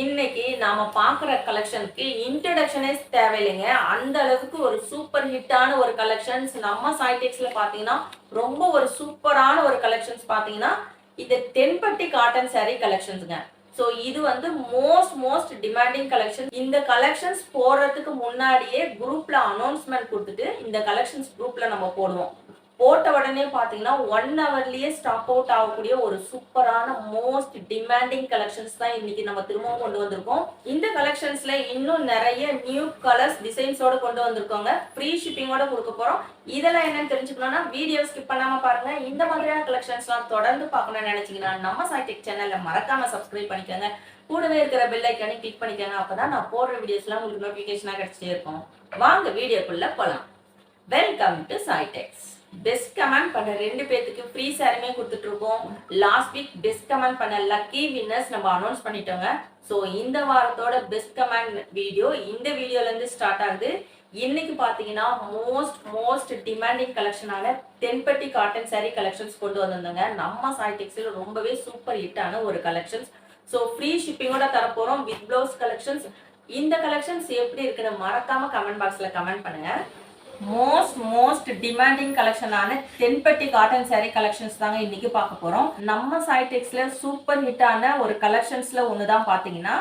இன்னைக்கு நாம பார்க்குற கலெக்ஷனுக்கு இன்ட்ரடக்ஷனே தேவையில்லைங்க. அந்த அளவுக்கு ஒரு சூப்பர் ஹிட்டான ஒரு கலெக்ஷன்ஸ் நம்ம சாய்டெக்ஸ்ல பாத்தீங்கன்னா ரொம்ப ஒரு சூப்பரான ஒரு கலெக்ஷன்ஸ் பாத்தீங்கன்னா இது தென்பட்டி காட்டன் saree கலெக்ஷன்ஸுங்க ஸோ இது வந்து மோஸ்ட் மோஸ்ட் டிமாண்டிங் கலெக்ஷன் இந்த கலெக்ஷன்ஸ் போடுறதுக்கு முன்னாடியே குரூப்ல அனௌன்ஸ்மெண்ட் கொடுத்துட்டு இந்த கலெக்ஷன்ஸ் குரூப்ல நம்ம போடுவோம். போட்ட உடனே பார்த்தீங்கன்னா ஒன் ஹவர்லயே ஸ்டாக் அவுட் ஆகக்கூடிய ஒரு சூப்பரான மோஸ்ட் டிமாண்டிங் கலெக்ஷன்ஸ் தான் இன்னைக்கு நம்ம திரும்பவும் கொண்டு வந்திருக்கோம். இந்த கலெக்ஷன்ஸ்ல இன்னும் நிறைய நியூ கலர்ஸ் டிசைன்ஸோட கொண்டு வந்திருக்கோங்க. ஃப்ரீ ஷிப்பிங்கோட கொடுக்க போறோம். இதெல்லாம் என்னன்னு தெரிஞ்சுக்கணும்னா வீடியோ ஸ்கிப் பண்ணாம பாருங்க. இந்த மாதிரியான கலெக்ஷன்ஸ்லாம் தொடர்ந்து பார்க்கணும்னு நினைச்சீங்கன்னா நம்ம சாய்டெக் சேனல்ல மறக்காம சப்ஸ்கிரைப் பண்ணிக்கோங்க. கூடவே இருக்கிற பெல் ஐக்கானே கிளிக் பண்ணிக்கோங்க. அப்பதான் நான் போடுற வீடியோஸ்லாம் உங்களுக்கு நோட்டிபிகேஷனா கிடைச்சிட்டே இருக்கும். வாங்க வீடியோக்குள்ள போலாம். Welcome to Saitex best comment பண்ண ரெண்டு பேத்துக்கு ஃப்ரீ சாரியுமே கொடுத்துட்ருக்கோம் லாஸ்ட் வீக் பெஸ்ட் கமெண்ட் பண்ண லக்கி வின்னர்ஸ் நம்ம அனௌன்ஸ் பண்ணிட்டோங்க. ஸோ இந்த வாரத்தோட பெஸ்ட் கமெண்ட் வீடியோ இந்த வீடியோலேருந்து ஸ்டார்ட் ஆகுது. இன்னைக்கு பார்த்தீங்கன்னா மோஸ்ட் மோஸ்ட் டிமாண்டிங் கலெக்ஷனான தென்பட்டி காட்டன் சேரீ கலெக்ஷன்ஸ் கொண்டு வந்திருந்தோங்க. நம்ம சாய்டெக்ஸில் ரொம்பவே சூப்பர் ஹிட்டான ஒரு கலெக்ஷன்ஸ் ஸோ ஃப்ரீ ஷிப்பிங்கோட தரப்போகிறோம் வித் ப்ளவுஸ் கலெக்ஷன்ஸ் இந்த கலெக்ஷன்ஸ் எப்படி இருக்குன்னு மறக்காம கமெண்ட் பாக்ஸில் கமெண்ட் பண்ணுங்கள் மோஸ்ட் மோஸ்ட் டிமாண்டிங் கலெக்ஷனான தென்பட்டி காட்டன் saree கலெக்ஷன்ஸ் தாங்க இன்னைக்கு பார்க்க போறோம். நம்ம சாய்டெக்ஸ்ல சூப்பர் ஹிட்டான ஒரு கலெக்ஷன்ஸ்ல ஒன்று தான் பார்த்தீங்கன்னா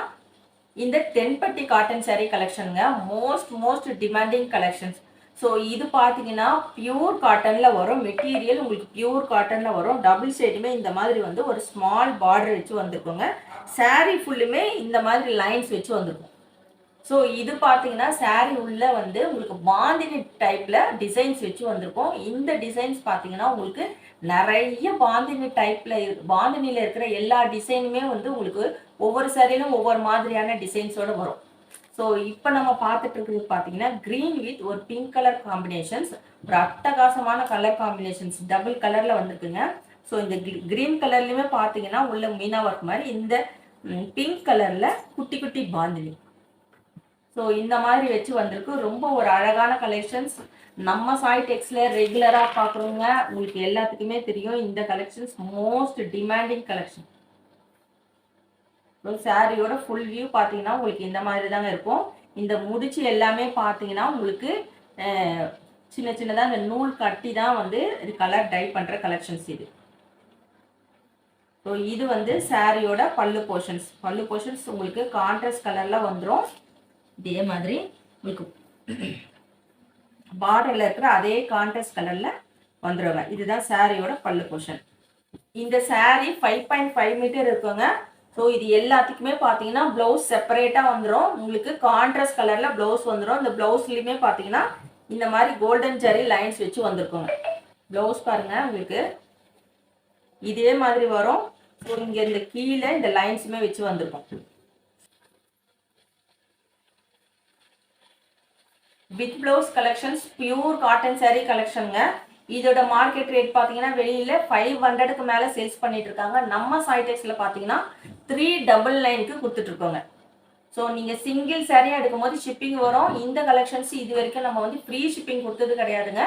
இந்த Thenpatti cotton saree கலெக்ஷனுங்க most most demanding collections so இது பார்த்தீங்கன்னா பியூர் காட்டனில் வரும் மெட்டீரியல் உங்களுக்கு பியூர் காட்டனில் வரும். டபுள் சைடுமே இந்த மாதிரி வந்து ஒரு ஸ்மால் பார்டர் வச்சு வந்திருக்குங்க. சாரீ ஃபுல்லுமே இந்த மாதிரி லைன்ஸ் வச்சு வந்திருக்கும். ஸோ இது பார்த்தீங்கன்னா saree உள்ள வந்து உங்களுக்கு பாந்தினி டைப்பில் டிசைன்ஸ் வச்சு வந்திருக்கும். இந்த டிசைன்ஸ் பார்த்தீங்கன்னா உங்களுக்கு நிறைய பாந்தினி டைப்பில் பாந்தினியில் இருக்கிற எல்லா டிசைனுமே வந்து உங்களுக்கு ஒவ்வொரு சாரியிலும் ஒவ்வொரு மாதிரியான டிசைன்ஸோடு வரும். ஸோ இப்போ நம்ம பார்த்துட்டு இருக்கிறது பார்த்தீங்கன்னா க்ரீன் வித் ஒரு பிங்க் கலர் காம்பினேஷன்ஸ் ஒரு அட்டகாசமான கலர் காம்பினேஷன்ஸ் டபுள் கலரில் வந்திருக்குங்க. ஸோ இந்த க்ரீன் கலர்லையுமே பார்த்தீங்கன்னா உள்ள மீனா ஒர்க் மாதிரி இந்த பிங்க் கலரில் குட்டி குட்டி பாந்தினி ஸோ இந்த மாதிரி வச்சு வந்திருக்கு. ரொம்ப ஒரு அழகான கலெக்ஷன்ஸ் நம்ம சாய் டெக்ஸில் ரெகுலராக பார்க்குறவங்க உங்களுக்கு எல்லாத்துக்குமே தெரியும் இந்த கலெக்ஷன்ஸ் மோஸ்ட் டிமாண்டிங் கலெக்ஷன் சாரியோட ஃபுல் வியூ பார்த்தீங்கன்னா உங்களுக்கு இந்த மாதிரி தாங்க இருக்கும். இந்த முடிச்சு எல்லாமே பார்த்தீங்கன்னா உங்களுக்கு சின்ன சின்னதாக இந்த நூல் கட்டி தான் வந்து இது கலர் டை பண்ணுற கலெக்ஷன்ஸ் இது. ஸோ இது வந்து சாரியோட பல்லு போர்ஷன்ஸ் பல்லு போர்ஷன்ஸ் உங்களுக்கு கான்ட்ராஸ்ட் கலரில் வந்துடும் இதே மாதிரி உங்களுக்கு பார்டரில் இருக்கிற அதே கான்ட்ராஸ்ட் கலரில் வந்துருங்க. இதுதான் சாரியோட பல்லு போர்ஷன் இந்த saree five point five metre இருக்குங்க. ஸோ இது எல்லாத்துக்குமே பார்த்தீங்கன்னா ப்ளவுஸ் செப்பரேட்டாக வந்துடும் உங்களுக்கு கான்ட்ராஸ்ட் கலரில் ப்ளவுஸ் வந்துடும் இந்த ப்ளவுஸ்லையுமே பார்த்தீங்கன்னா இந்த மாதிரி கோல்டன் ஜரி லைன்ஸ் வச்சு வந்திருக்கோங்க. ப்ளவுஸ் பாருங்கள் உங்களுக்கு. இதே மாதிரி வரும். ஸோ இங்கே இந்த கீழே இந்த லைன்ஸுமே வச்சு வந்திருக்கோம். With blouse collections pure cotton saree கலெக்ஷனுங்க இதோட மார்க்கெட் ரேட் பார்த்தீங்கன்னா வெளியில் ஃபைவ் ஹண்ட்ரடுக்கு மேலே சேல்ஸ் பண்ணிட்டு இருக்காங்க. நம்ம சாய்டெக்ஸில் பார்த்தீங்கன்னா த்ரீ டபுள் நைனுக்கு கொடுத்துட்ருக்கோங்க. ஸோ நீங்கள் சிங்கிள் சாரியாக எடுக்கும்போது ஷிப்பிங் வரும். இந்த கலெக்ஷன்ஸ் இது வரைக்கும் நம்ம வந்து ஃப்ரீ ஷிப்பிங் கொடுத்தது கிடையாதுங்க.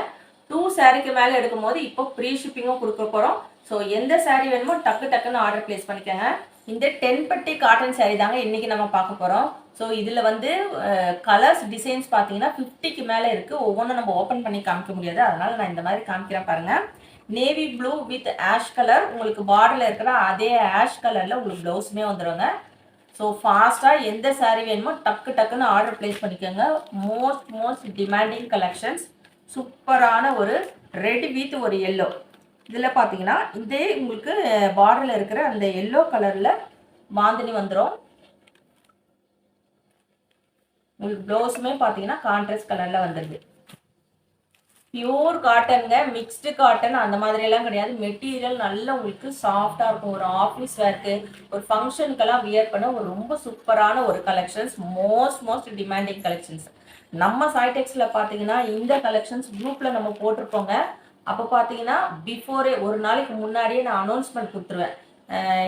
டூ சாரிக்கு மேலே எடுக்கும்போது இப்போ ஃப்ரீ ஷிப்பிங்கும் கொடுக்க போகிறோம் ஸோ எந்த சாரீ வேணுமோ டக்கு டக்குன்னு ஆர்டர் ப்ளேஸ் பண்ணிக்கோங்க. இந்த டென் பட்டி காட்டன் சாரீ தாங்க இன்றைக்கி நம்ம பார்க்க போகிறோம் ஸோ இதில் வந்து கலர்ஸ் டிசைன்ஸ் பார்த்தீங்கன்னா ஃபிஃப்டிக்கு மேலே இருக்குது ஒவ்வொன்றும் நம்ம ஓப்பன் பண்ணி காமிக்க முடியாது. அதனால் நான் இந்த மாதிரி காமிக்கிறேன் பாருங்கள் navy blue with ash colour உங்களுக்கு பார்டரில் இருக்கிற அதே ஆஷ் கலரில் உங்களுக்கு ப்ளவுஸுமே வந்துடுங்க ஸோ ஃபாஸ்ட்டாக எந்த சாரீ வேணுமோ டக்கு டக்குன்னு ஆர்டர் ப்ளேஸ் பண்ணிக்கோங்க. மோஸ்ட் மோஸ்ட் டிமாண்டிங் கலெக்ஷன்ஸ் சூப்பரான ஒரு ரெட் வித் ஒரு எல்லோ இதில் பார்த்தீங்கன்னா இதே உங்களுக்கு பார்டரில் இருக்கிற அந்த எல்லோ கலரில் மாந்தினி வந்துடும் உங்களுக்கு ப்ளவுஸுமே பார்த்தீங்கன்னா கான்ட்ராஸ்ட் கலரில் வந்துடுது பியூர் காட்டனுங்க மிக்ஸ்டு காட்டன் அந்த மாதிரியெல்லாம் கிடையாது. மெட்டீரியல் நல்ல உங்களுக்கு சாஃப்டாக இருக்கும். ஒரு ஆஃபீஸ் ஒர்க்கு ஒரு ஃபங்க்ஷனுக்கெல்லாம் வியர் பண்ண ஒரு ரொம்ப சூப்பரான ஒரு collections most most demanding collections நம்ம சாய்டெக்ஸில் பார்த்தீங்கன்னா இந்த கலெக்ஷன்ஸ் குரூப்பில் நம்ம போட்டிருப்போங்க. அப்போ பார்த்தீங்கன்னா பிஃபோரே ஒரு நாளைக்கு முன்னாடியே நான் அனௌன்ஸ்மெண்ட் கொடுத்துருவேன்.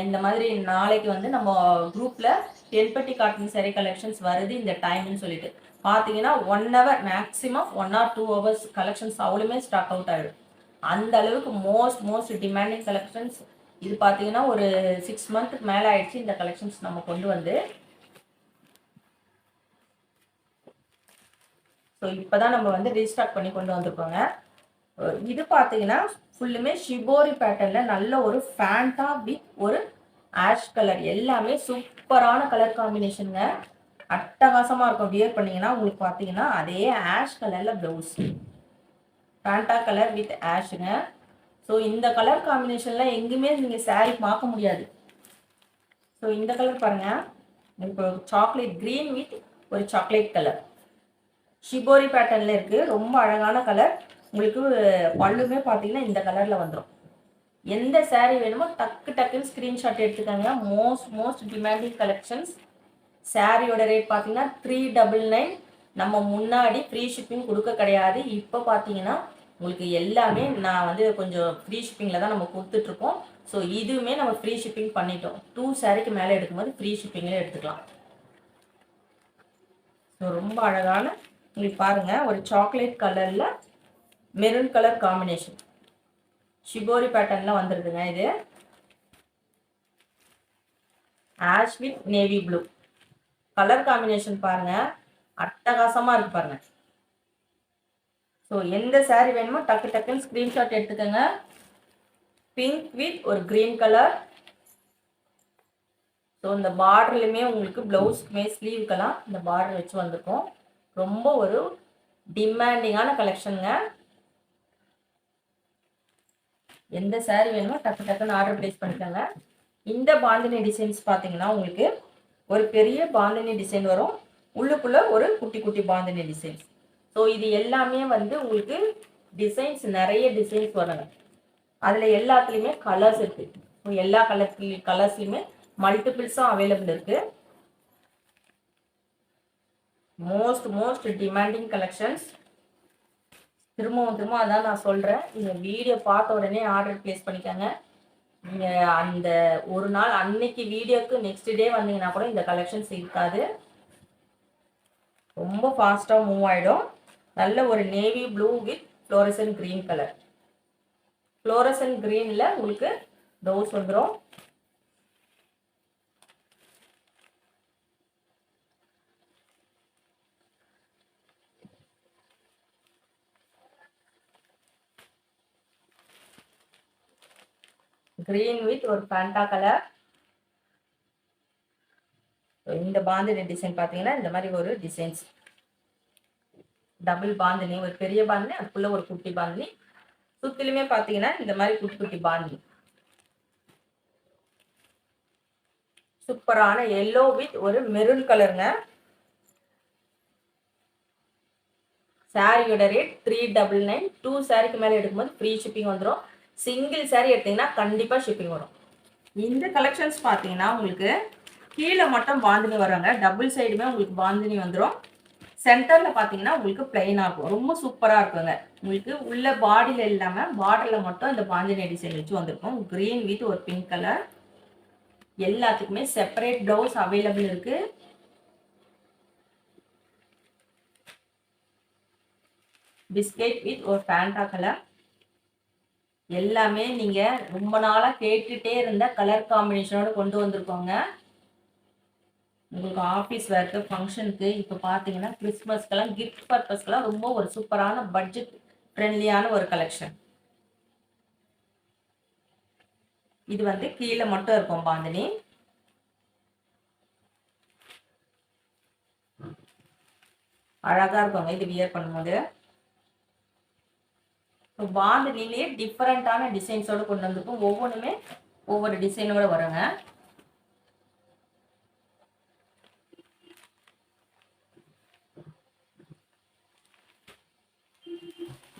இந்த மாதிரி நாளைக்கு வந்து நம்ம குரூப்பில் டென்பட்டி காட்டன் சரி கலெக்ஷன்ஸ் வருது இந்த டைம்னு சொல்லிட்டு. பார்த்தீங்கன்னா one hour maximum one or two hours collections அவ்வளோமே stock out ஆகிடும் அந்த அளவுக்கு மோஸ்ட் மோஸ்ட் டிமாண்டிங் கலெக்ஷன்ஸ் இது பார்த்தீங்கன்னா ஒரு சிக்ஸ் மந்த்துக்கு மேலே ஆயிடுச்சு இந்த கலெக்ஷன்ஸ் நம்ம கொண்டு வந்து. ஸோ இப்போ தான் நம்ம வந்து ரீஸ்டாக் பண்ணி கொண்டு வந்திருக்கோங்க. இது பார்த்தீங்கன்னா ஃபுல்லுமே ஷிபோரி பேட்டர்னில் நல்ல ஒரு ஃபேண்டா வித் ஒரு ஆஷ் கலர் எல்லாமே சூப்பரான கலர் காம்பினேஷனுங்க அட்டகாசமாக இருக்கும். வியர் பண்ணீங்கன்னா உங்களுக்கு பார்த்தீங்கன்னா அதே ஆஷ் கலரில் ப்ளவுஸ் ஃபேண்டா கலர் வித் ஆஷுங்க ஸோ இந்த கலர் காம்பினேஷன்லாம் எங்கேயுமே நீங்கள் சாரீ பார்க்க முடியாது. ஸோ இந்த கலர் பாருங்க. இப்போ சாக்லேட் க்ரீன் வித் ஒரு சாக்லேட் கலர் ஷிபோரி பேட்டர்னில் இருக்குது ரொம்ப அழகான கலர் உங்களுக்கு பல்லுமே பார்த்தீங்கன்னா இந்த கலரில் வந்துடும் எந்த சேரீ வேணுமோ டக்கு டக்குன்னு ஸ்க்ரீன்ஷாட் எடுத்துக்காங்க. மோஸ்ட் மோஸ்ட் டிமாண்டிங் கலெக்ஷன்ஸ் சாரியோட ரேட் பார்த்தீங்கன்னா த்ரீ டபுள் நைன் நம்ம முன்னாடி ஃப்ரீ ஷிப்பிங் கொடுக்க கிடையாது. இப்போ பார்த்தீங்கன்னா உங்களுக்கு எல்லாமே நான் வந்து கொஞ்சம் ஃப்ரீ ஷிப்பிங்கில் தான் நம்ம கொடுத்துட்ருக்கோம் ஸோ இதுவுமே நம்ம ஃப்ரீ ஷிப்பிங் பண்ணிட்டோம். டூ சாரிக்கு மேலே எடுக்கும்போது ஃப்ரீ ஷிப்பிங்கில் எடுத்துக்கலாம். ஸோ ரொம்ப அழகான உங்களுக்கு பாருங்கள் ஒரு சாக்லேட் கலரில் மெரூன் கலர் காம்பினேஷன் ஷிபோரி பேட்டர்னில் வந்துருதுங்க இது. Ash with navy blue colour combination பாருங்க. அட்டகாசமா இருக்கு பாருங்க. ஸோ எந்த saree வேணுமோ டக்கு டக்குன்னு ஸ்க்ரீன்ஷாட் எடுத்துக்கோங்க. பிங்க் வித் ஒரு கிரீன் கலர் ஸோ இந்த பார்டர்லையுமே உங்களுக்கு ப்ளவுஸ்க்குமே ஸ்லீவுக்கெல்லாம் இந்த பார்டர் வச்சு வந்திருக்கும். ரொம்ப ஒரு டிமாண்டிங்கான கலெக்ஷனுங்க எந்த saree வேணுமோ டக்கு டக்குன்னு ஆர்டர் ப்ளேஸ் பண்ணிக்கோங்க. இந்த பாந்தினி டிசைன்ஸ் பார்த்தீங்கன்னா உங்களுக்கு ஒரு பெரிய பாந்தினி டிசைன் வரும். உள்ளுக்குள்ளே ஒரு குட்டி குட்டி பாந்தினி டிசைன்ஸ் ஸோ இது எல்லாமே வந்து உங்களுக்கு டிசைன்ஸ் நிறைய டிசைன்ஸ் வருங்க. அதில் எல்லாத்துலேயுமே கலர்ஸ் இருக்குது எல்லா கலர் கலர்ஸ்லையுமே மல்டிபிள்ஸும் அவைலபிள் இருக்குது மோஸ்ட் மோஸ்ட் டிமாண்டிங் கலெக்ஷன்ஸ் திரும்பவும் திரும்ப அதான் நான் சொல்கிறேன் இந்த வீடியோ பார்த்த உடனே ஆர்டர் ப்ளேஸ் பண்ணிக்கோங்க. நீங்கள் அந்த ஒரு நாள் அன்னைக்கு வீடியோக்கு நெக்ஸ்ட் டே வந்தீங்கன்னா கூட இந்த கலெக்ஷன்ஸ் இருக்காது. ரொம்ப ஃபாஸ்ட்டாக மூவ் ஆகிடும் நல்ல ஒரு navy blue with fluorescent green colour fluorescent க்ரீனில் உங்களுக்கு டோஸ் வந்துடும் கிரீன் வித் ஒரு பேண்டா கலர் இந்த பாந்தினி டிசைன் பார்த்தீங்கன்னா இந்த மாதிரி ஒரு டிசைன்ஸ் டபுள் பாந்தினி ஒரு பெரிய பாந்தினி அதுக்குள்ள ஒரு குட்டி பாந்தினி சுத்திலுமே பார்த்தீங்கன்னா இந்த மாதிரி குட்டி குட்டி பாந்தினி சூப்பரான எல்லோ வித் ஒரு மெரூன் கலருங்க சாரியோட rate three double nine two சாரிக்கு மேலே எடுக்கும்போது ஃப்ரீ ஷிப்பிங் வந்துடும் சிங்கிள் சாரி எடுத்தீங்கன்னா கண்டிப்பாக ஷிப்பிங் வரும். இந்த கலெக்ஷன்ஸ் பார்த்தீங்கன்னா உங்களுக்கு கீழே மட்டும் பாந்தினி வராங்க. டபுள் சைடுமே உங்களுக்கு பாந்தினி வந்துடும் சென்டரில் பார்த்தீங்கன்னா உங்களுக்கு பிளெயினாக இருக்கும். ரொம்ப சூப்பராக இருக்குங்க. உங்களுக்கு உள்ள பாடியில் இல்லாமல் பார்டரில் மட்டும் இந்த பாந்தினி டிசைன் வச்சு வந்திருக்கும். க்ரீன் வித் ஒரு பிங்க் கலர் எல்லாத்துக்குமே செப்பரேட் ப்ளவுஸ் அவைலபிள் இருக்குது பிஸ்கெட் வித் ஒரு பேண்டா கலர் எல்லாமே நீங்க ரொம்ப நாளா கேட்டுட்டே இருந்த கலர் காம்பினேஷனோட கொண்டு வந்திருக்கோங்க. உங்களுக்கு ஆஃபீஸ் ஒர்க்கு ஃபங்க்ஷனுக்கு இப்போ பார்த்தீங்கன்னா கிறிஸ்மஸ்க்கெல்லாம் கிஃப்ட் பர்பஸ்க்கெல்லாம் ரொம்ப ஒரு சூப்பரான பட்ஜெட் ஃப்ரெண்ட்லியான ஒரு கலெக்ஷன் இது வந்து கீழே மட்டும் இருக்கும் பாந்தினி. அழகா இருக்குங்க இது வியர் பண்ணும்போது. இப்போ பாந்தினிலேயே டிஃப்ரெண்ட்டான டிசைன்ஸோடு கொண்டு வந்திருக்கும். ஒவ்வொன்றுமே ஒவ்வொரு டிசைனோட வருங்க.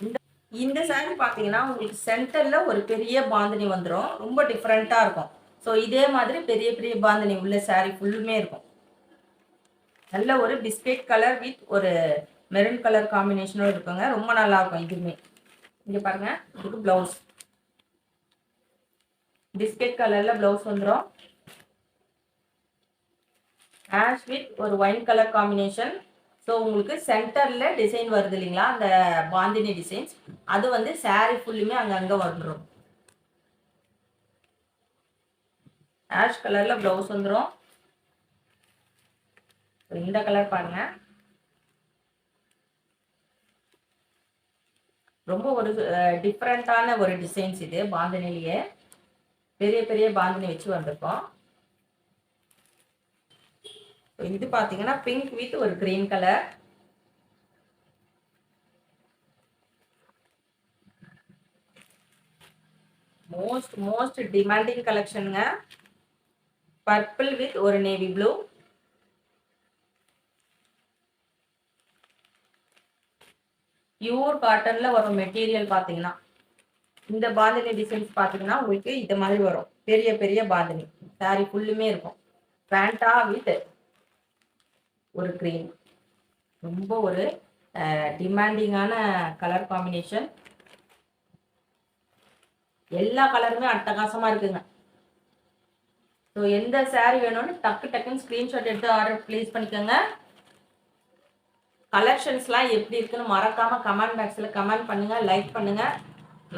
இந்த- இந்த பார்த்தீங்கன்னா உங்களுக்கு சென்டரில் ஒரு பெரிய பாந்தினி வந்துடும் ரொம்ப டிஃப்ரெண்ட்டாக இருக்கும். ஸோ இதே மாதிரி பெரிய பெரிய பாந்தினி உள்ள சாரி ஃபுல்லுமே இருக்கும். நல்ல ஒரு பிஸ்கெட் கலர் வித் ஒரு மெரூன் கலர் காம்பினேஷனும் இருக்குங்க. ரொம்ப நல்லா இருக்கும் இதுவுமே. இங்க பாருங்க இதுக்கு பிளவுஸ் பிஸ்கெட் கலர்ல பிளவுஸ் வந்துடும் ஆஷ் வித் ஒரு ஒயின் கலர் காம்பினேஷன் ஸோ உங்களுக்கு சென்டர்ல டிசைன் வருது இல்லைங்களா? அந்த பாந்தினி டிசைன்ஸ் அது வந்து saree ஃபுல்லுமே அங்கங்க வந்துடும் ஆஷ் கலர்ல பிளவுஸ் வந்துடும் இந்த கலர் பாருங்க. ரொம்ப ஒரு டிஃப்ரெண்ட்டான ஒரு டிசைன்ஸ் இது பாந்தினிலேயே பெரிய பெரிய பாந்தினி வச்சு வந்திருக்கோம். இது பார்த்தீங்கன்னா பிங்க் வித் ஒரு green colour most most demanding கலெக்ஷனுங்க purple with ஒரு நேவி ப்ளூ பியூர் காட்டன்ல வரும் மெட்டீரியல் பார்த்தீங்கன்னா இந்த பாந்தினி டிசைன்ஸ் பார்த்தீங்கன்னா உங்களுக்கு இது மாதிரி வரும். பெரிய பெரிய பாந்தினி. சாரி ஃபுல்லுமே இருக்கும். பேண்டா வித் ஒரு க்ரீம் ரொம்ப ஒரு டிமாண்டிங்கான கலர் காம்பினேஷன் எல்லா கலருமே அட்டகாசமாக இருக்குங்க. ஸோ எந்த சாரீ வேணும்னு டக்கு டக்குன்னு ஸ்க்ரீன்ஷாட் எடுத்து ஆர்டர் ப்ளேஸ் பண்ணிக்கோங்க. கலெக்ஷன்ஸ்லாம் எப்படி இருக்குன்னு மறக்காமல் கமெண்ட் பாக்ஸில் கமெண்ட் பண்ணுங்கள் லைக் பண்ணுங்கள்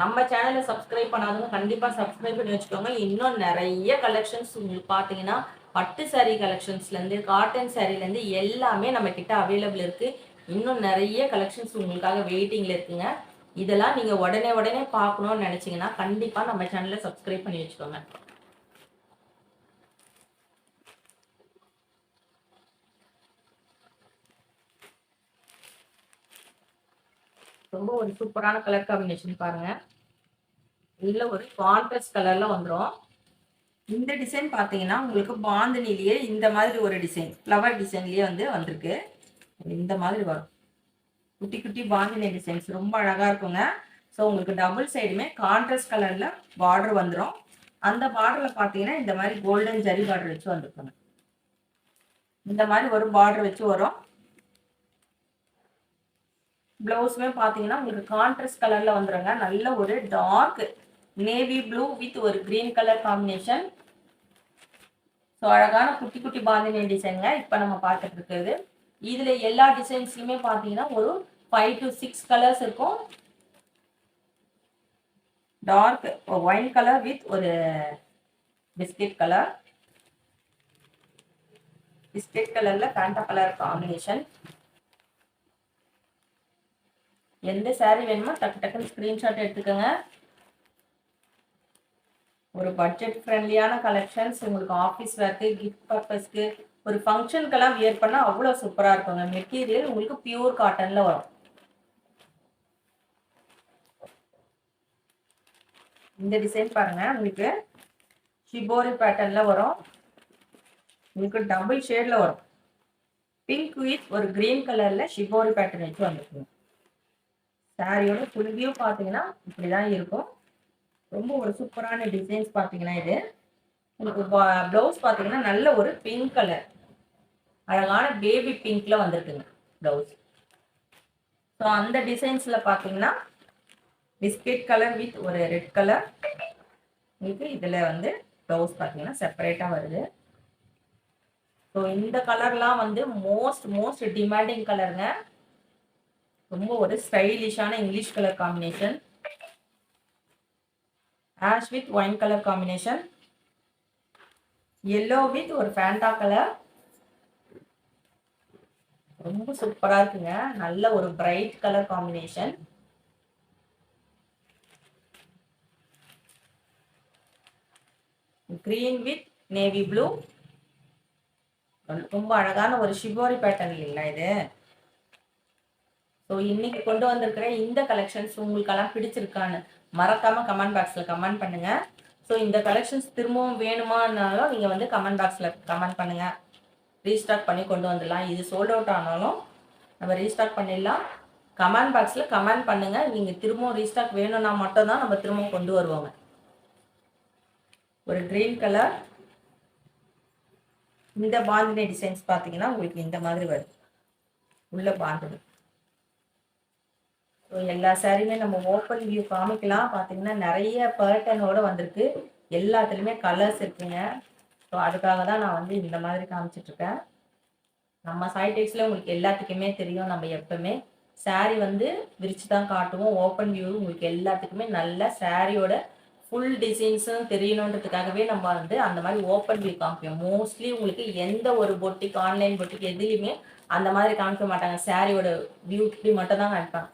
நம்ம சேனலை சப்ஸ்கிரைப் பண்ணாதவங்க கண்டிப்பாக சப்ஸ்கிரைப் பண்ணி வச்சுக்கோங்க. இன்னும் நிறைய கலெக்ஷன்ஸ் உங்களுக்கு பார்த்தீங்கன்னா பட்டு சாரீ கலெக்ஷன்ஸ்லேருந்து காட்டன் சாரீலேருந்து எல்லாமே நம்ம கிட்ட அவைலபிள் இருக்குது இன்னும் நிறைய கலெக்ஷன்ஸ் உங்களுக்காக வெயிட்டிங்கில் இருக்குங்க. இதெல்லாம் நீங்கள் உடனே உடனே பார்க்கணும்னு நினச்சிங்கன்னா கண்டிப்பாக நம்ம சேனலை சப்ஸ்கிரைப் பண்ணி வச்சுக்கோங்க. ரொம்ப ஒரு சூப்பரான கலர் காம்பினேஷன் பாருங்க. இதுல ஒரு கான்ட்ரஸ்ட் கலர்ல வந்துடும் இந்த டிசைன் பார்த்தீங்கன்னா உங்களுக்கு பாந்தினிலேயே இந்த மாதிரி ஒரு டிசைன் ஃப்ளவர் டிசைன்லேயே வந்து வந்திருக்கு. இந்த மாதிரி வரும். குட்டி குட்டி பாந்தினி டிசைன்ஸ் ரொம்ப அழகாக இருக்குங்க. ஸோ உங்களுக்கு டபுள் சைடுமே கான்ட்ராஸ்ட் கலரில் பார்டர் வந்துடும் அந்த பார்டரில் பார்த்தீங்கன்னா இந்த மாதிரி கோல்டன் ஜரி பார்டர் வச்சு வந்துருக்குங்க. இந்த மாதிரி ஒரு பார்டர் வச்சு வரும். ப்ளவுஸுமே பார்த்தீங்கன்னா உங்களுக்கு கான்ட்ரஸ்ட் கலரில் வந்துடுங்க நல்ல ஒரு டார்க் நேவி ப்ளூ வித் ஒரு க்ரீன் கலர் காம்பினேஷன் ஸோ அழகான குட்டி குட்டி பாந்தினி டிசைனுங்க இப்போ நம்ம பார்த்துட்டு இருக்கிறது. இதில் எல்லா டிசைன்ஸ்லையுமே பார்த்தீங்கன்னா ஒரு ஃபைவ் டு சிக்ஸ் கலர்ஸ் இருக்கும். டார்க் ஒயின் கலர் வித் ஒரு பிஸ்கெட் கலர் பிஸ்கெட் கலரில் கண்ட கலர் காம்பினேஷன் எந்த சாரீ வேணுமோ டக்கு டக்குன்னு ஸ்க்ரீன்ஷாட் எடுத்துக்கோங்க. ஒரு பட்ஜெட் ஃப்ரெண்ட்லியான கலெக்ஷன்ஸ் உங்களுக்கு ஆஃபீஸ் ஒர்க்கு கிஃப்ட் பர்பஸ்க்கு ஒரு ஃபங்க்ஷனுக்கெல்லாம் வியர் பண்ணால் அவ்வளோ சூப்பராக இருக்குங்க. மெட்டீரியல் உங்களுக்கு பியூர் காட்டனில் வரும். இந்த டிசைன் பாருங்க. உங்களுக்கு ஷிபோரி பேட்டர்னில் வரும். உங்களுக்கு டபுள் ஷேடில் வரும். பிங்க் வித் ஒரு கிரீன் கலரில் ஷிபோரி பேட்டர்ன் வச்சு வந்துருக்குங்க. சாரியோட ஃபுல் வியூ பார்த்தீங்கன்னா இப்படி தான் இருக்கும். ரொம்ப ஒரு சூப்பரான டிசைன்ஸ் பார்த்தீங்கன்னா இது. உங்களுக்கு ப்ளவுஸ் பார்த்தீங்கன்னா நல்ல ஒரு பிங்க் கலர் அழகான பேபி பிங்க்ல வந்திருக்குங்க ப்ளவுஸ் ஸோ அந்த டிசைன்ஸில் பார்த்தீங்கன்னா பிஸ்கெட் கலர் வித் ஒரு ரெட் கலர் உங்களுக்கு இதில் வந்து ப்ளவுஸ் பார்த்தீங்கன்னா செப்பரேட்டாக வருது. ஸோ இந்த கலர்லாம் வந்து மோஸ்ட் மோஸ்ட் டிமாண்டிங் கலருங்க ரொம்ப ஒரு ஸ்டைலிஷான English colour combination ash with wine colour combination yellow with ஒரு ஃபேண்டா கலர் ரொம்ப சூப்பராக இருக்குங்க. நல்ல ஒரு bright colour combination green with navy blue ரொம்ப அழகான ஒரு ஷிபோரி பேட்டர்ன் இல்லைங்களா இது? ஸோ இன்னைக்கு கொண்டு வந்திருக்கிற இந்த கலெக்ஷன்ஸ் உங்களுக்கெல்லாம் பிடிச்சிருக்கான்னு மறக்காம கமெண்ட் பாக்ஸில் கமெண்ட் பண்ணுங்க. ஸோ இந்த கலெக்ஷன்ஸ் திரும்பவும் வேணுமானாலும் நீங்கள் வந்து கமெண்ட் பாக்ஸில் கமெண்ட் பண்ணுங்க. ரீஸ்டாக் பண்ணி கொண்டு வந்துடலாம். இது சோல்ட் அவுட் ஆனாலும் நம்ம ரீஸ்டாக் பண்ணிடலாம். கமெண்ட் பாக்ஸில் கமெண்ட் பண்ணுங்க. நீங்கள் திரும்பவும் ரீஸ்டாக் வேணும்னா மட்டும்தான் நம்ம திரும்பவும் கொண்டு வருவோங்க. ஒரு க்ரீன் கலர் இந்த பாந்தினி டிசைன்ஸ் பார்த்தீங்கன்னா உங்களுக்கு இந்த மாதிரி வருது உள்ள பாந்தினி ஸோ எல்லா சாரியுமே நம்ம ஓப்பன் வியூ காமிக்கலாம். பார்த்தீங்கன்னா நிறைய பேர்டனோடு வந்திருக்கு. எல்லாத்துலேயுமே கலர்ஸ் இருக்குங்க. ஸோ அதுக்காக தான் நான் வந்து இந்த மாதிரி காமிச்சிட்ருக்கேன். நம்ம சைடெக்ஸில் உங்களுக்கு எல்லாத்துக்குமே தெரியும் நம்ம எப்பவுமே. சாரி வந்து விரித்து தான் காட்டுவோம். ஓப்பன் வியூ உங்களுக்கு எல்லாத்துக்குமே நல்ல சாரியோட ஃபுல் டிசைன்ஸும் தெரியணுன்றதுக்காகவே நம்ம வந்து அந்த மாதிரி ஓப்பன் வியூ காமிப்போம். மோஸ்ட்லி உங்களுக்கு எந்த ஒரு பொட்டிக் ஆன்லைன் பொட்டிக் எதுலேயுமே அந்த மாதிரி காமிக்க மாட்டாங்க. சாரியோட வியூ இப்படி மட்டும் தான் காமிப்பாங்க.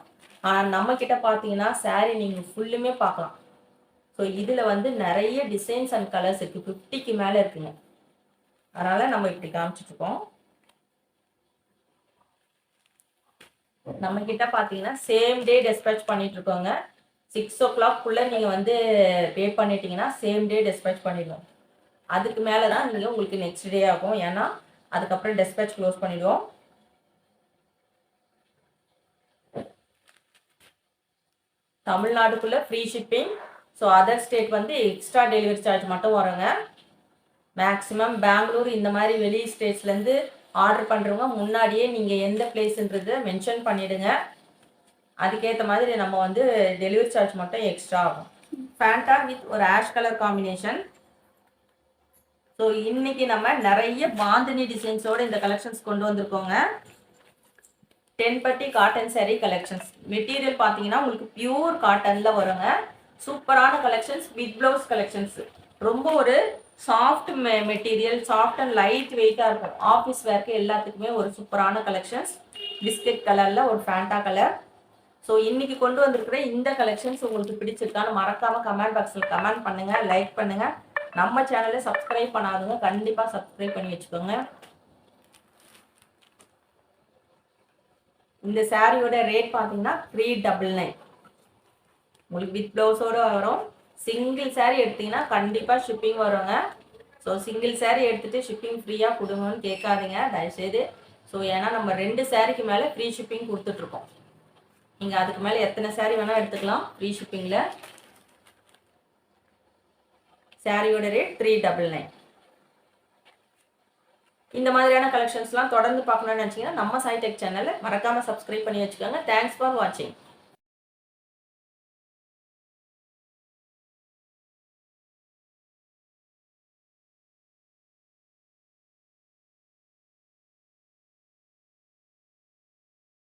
ஆனால் நம்ம கிட்ட பார்த்தீங்கன்னா சாரீ நீங்கள் ஃபுல்லுமே பார்க்கலாம் ஸோ இதில் வந்து நிறைய டிசைன்ஸ் அண்ட் கலர்ஸ் இருக்குது ஃபிஃப்டிக்கு மேலே இருக்குங்க. அதனால் நம்ம இப்படி காமிச்சிட்ருக்கோம் நம்ம கிட்ட பார்த்தீங்கன்னா சேம் டே டெஸ்பேச் பண்ணிட்டு இருக்கோங்க. சிக்ஸ் ஓ கிளாக்குள்ளே நீங்கள் வந்து பே பண்ணிட்டீங்கன்னா சேம் டே டெஸ்பேச் பண்ணிடுவோம். அதுக்கு மேலே தான் நீங்கள் உங்களுக்கு நெக்ஸ்ட் டே ஆகும். ஏன்னா அதுக்கப்புறம் டெஸ்பேச் க்ளோஸ் பண்ணிடுவோம். தமிழ்நாடுக்குள்ளே free shipping so other state வந்து எக்ஸ்ட்ரா டெலிவரி சார்ஜ் மட்டும் வருங்க. மேக்ஸிமம் பெங்களூர் இந்த மாதிரி வெளி ஸ்டேட்ஸ்லேருந்து ஆர்டர் பண்ணுறவங்க முன்னாடியே நீங்கள் எந்த பிளேஸ்ன்றதை மென்ஷன் பண்ணிவிடுங்க அதுக்கேற்ற மாதிரி நம்ம வந்து டெலிவரி சார்ஜ் மட்டும் எக்ஸ்ட்ரா ஆகும். ஃபேண்டா வித் ஒரு ஆஷ் கலர் காம்பினேஷன் ஸோ இன்னைக்கு நம்ம நிறைய பாந்தினி டிசைன்ஸோட இந்த கலெக்ஷன்ஸ் கொண்டு வந்திருக்கோங்க. Tenpatti cotton sari collections material பார்த்தீங்கன்னா உங்களுக்கு பியூர் காட்டனில் வருங்க. சூப்பரான கலெக்ஷன்ஸ் வித் ப்ளவுஸ் கலெக்ஷன்ஸ் ரொம்ப ஒரு சாஃப்ட் மெ மெட்டீரியல் சாஃப்ட் அண்ட் லைட் வெயிட்டாக இருக்கும். ஆஃபீஸ் வேர்க்கு எல்லாத்துக்குமே ஒரு சூப்பரான கலெக்ஷன்ஸ் பிஸ்கட் கலரில் ஒரு ஃபேண்டா கலர் ஸோ இன்னைக்கு கொண்டு வந்திருக்கிற இந்த கலெக்ஷன்ஸ் உங்களுக்கு பிடிச்சிருக்கான்னு மறக்காமல் கமெண்ட் பாக்ஸில் கமெண்ட் பண்ணுங்க லைக் பண்ணுங்கள் நம்ம சேனலை சப்ஸ்கிரைப் பண்ணாதுங்க கண்டிப்பாக சப்ஸ்கிரைப் பண்ணி வச்சுக்கோங்க. இந்த சாரியோட ரேட் பார்த்தீங்கன்னா த்ரீ டபுள் நைன் உங்களுக்கு வித் ப்ளவுஸோடு வரும். சிங்கிள் saree எடுத்தீங்கன்னா கண்டிப்பாக ஷிப்பிங் வருங்க. ஸோ சிங்கிள் saree எடுத்துகிட்டு ஷிப்பிங் ஃப்ரீயாக கொடுங்கன்னு கேட்காதீங்க. தயவுசெய்து. ஸோ ஏன்னா நம்ம ரெண்டு சாரிக்கு மேலே ஃப்ரீ ஷிப்பிங் கொடுத்துட்ருக்கோம். நீங்கள் அதுக்கு மேலே எத்தனை saree வேணால் எடுத்துக்கலாம். ஃப்ரீ ஷிப்பிங்கில் சாரியோட ரேட் த்ரீ டபுள் நைன் இந்த மாதிரியான கலெக்ஷன்ஸ்லாம் தொடர்ந்து பார்க்கணும்னு நினச்சிங்கன்னா நம்ம சாய்டெக் சேனலை மறக்காமல் சப்ஸ்கிரைப் பண்ணி வச்சுக்கோங்க. தேங்க்ஸ் ஃபார் வாட்சிங்